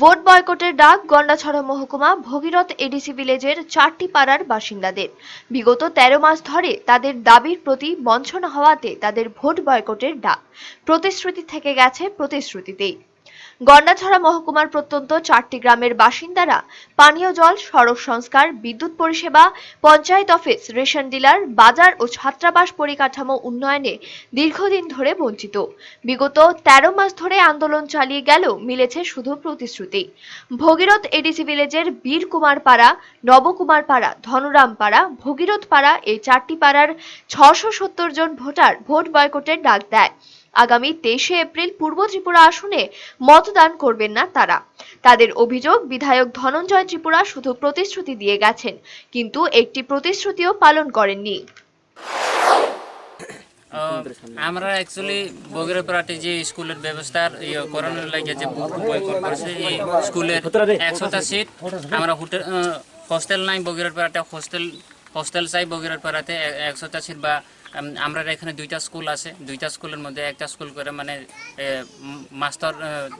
Vote বয়কটের ডাক, গন্ডাছড়া মহকুমা, ভগীরথ এডিসি ভিলেজের চারটি পাড়ার বাসিন্দাদের। বিগত তেরো মাস ধরে তাদের দাবির প্রতি বঞ্চনা হওয়াতে তাদের ভোট বয়কটের ডাক। প্রতিশ্রুতি থেকে গেছে প্রতিশ্রুতিতেই। গন্ডাছড়া মহকুমার প্রত্যন্ত চারটি গ্রামের বাসিন্দারা পানীয় জল, সড়ক সংস্কার, বিদ্যুৎ পরিষেবা, পঞ্চায়েত অফিস, রেশন ডিলার, বাজার ও ছাত্রাবাস পরিকাঠামো উন্নয়নে দীর্ঘদিন ধরে বঞ্চিত। বিগত তেরো মাস ধরে আন্দোলন চালিয়ে গেল মিলেছে শুধু প্রতিশ্রুতি। ভগীরথ এডিসি ভিলেজের বীর কুমার পাড়া, নবকুমার পাড়া, ধনরাম পাড়া, ভগীরথ পাড়া এই চারটি পাড়ার ছশো জন ভোটার ভোট বয়কটের ডাক দেয়। আগামী তেইশে এপ্রিল পূর্ব ত্রিপুরা আসনে মতদান করবেন না তারা। তাদের অভিযোগ, বিধায়ক ধনঞ্জয় ত্রিপুরা শুধু প্রতিশ্রুতি দিয়ে গেছেন, কিন্তু একটি প্রতিশ্রুতিও পালন করেননি। আমরা অ্যাকচুয়ালি বগিরপাড়াতে যে স্কুলের ব্যবস্থার করানোর লাগে যে বয়কট করেছে, এই স্কুলের একশোটা সিট আমরা হোটেল হোস্টেল নাই বগিরপাড়াতে হোস্টেল হোস্টেল চাই বগিরপাড়াতে একশোটা সিট বা আমরা এখানে দুইটা স্কুল আছে। দুইটা স্কুলের মধ্যে একটা স্কুল করে মানে মাস্টার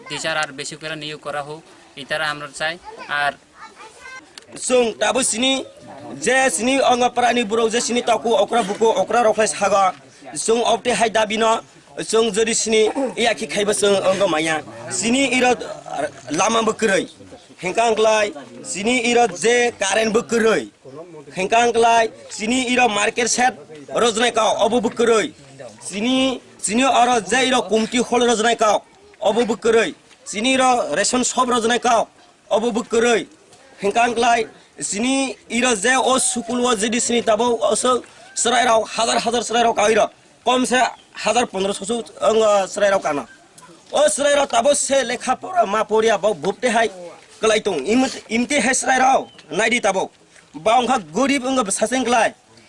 টিচার আর বেশি করে নিয়োগ করা হোক, এটারা আমরা চাই। আর সুং, তাবু সিনি, যে সিনি অঙ্গ প্রাণী বুড়ো, যে সিনি তাকু অকরা বুকু, অকরা রফাই সাগা। সুং অপটি হাই দাবিন সুং, যদি সিনি ইয়াকি খাইব সুং, অঙ্গ মায়া সিনি ইর লামা বকরই। হেঙ্কাংলাই সিনি ইর যে কারেন্ট বকরই। হেঙ্কাংলাই সিনি ইর মার্কেট সেট। রজনাইকাও অবুবুকরই চিনি চিনি আর জাই কুমটি হল রজনাইকাও অবুবুকরই চিনি রেশন সব রজনাইকাও অবুবুকরই হেঙ্কাংলাই চিনি ইর জে ও সুকুল ও যদি চিনি তাব সরাই রাও হাজার হাজার সরাই রাও কাউ কম সে হাজার পনেরোশো সরাই রাও কানা ও সরাই রাও সে লেখা পড়া মা পড়িয়া বা ভুপতে হাই কলাইতং ইমতি হে সরাই রাও নাই দি তাব বা অঙ্কা গরিব সাসেংলাই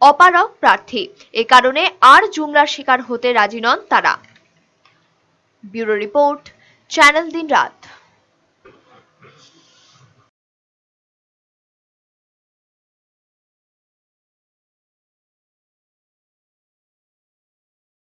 অপারক প্রার্থী। এ কারণে আর জুমলার শিকার হতে রাজি নন তারা। ব্যুরো রিপোর্ট, চ্যানেল দিন রাত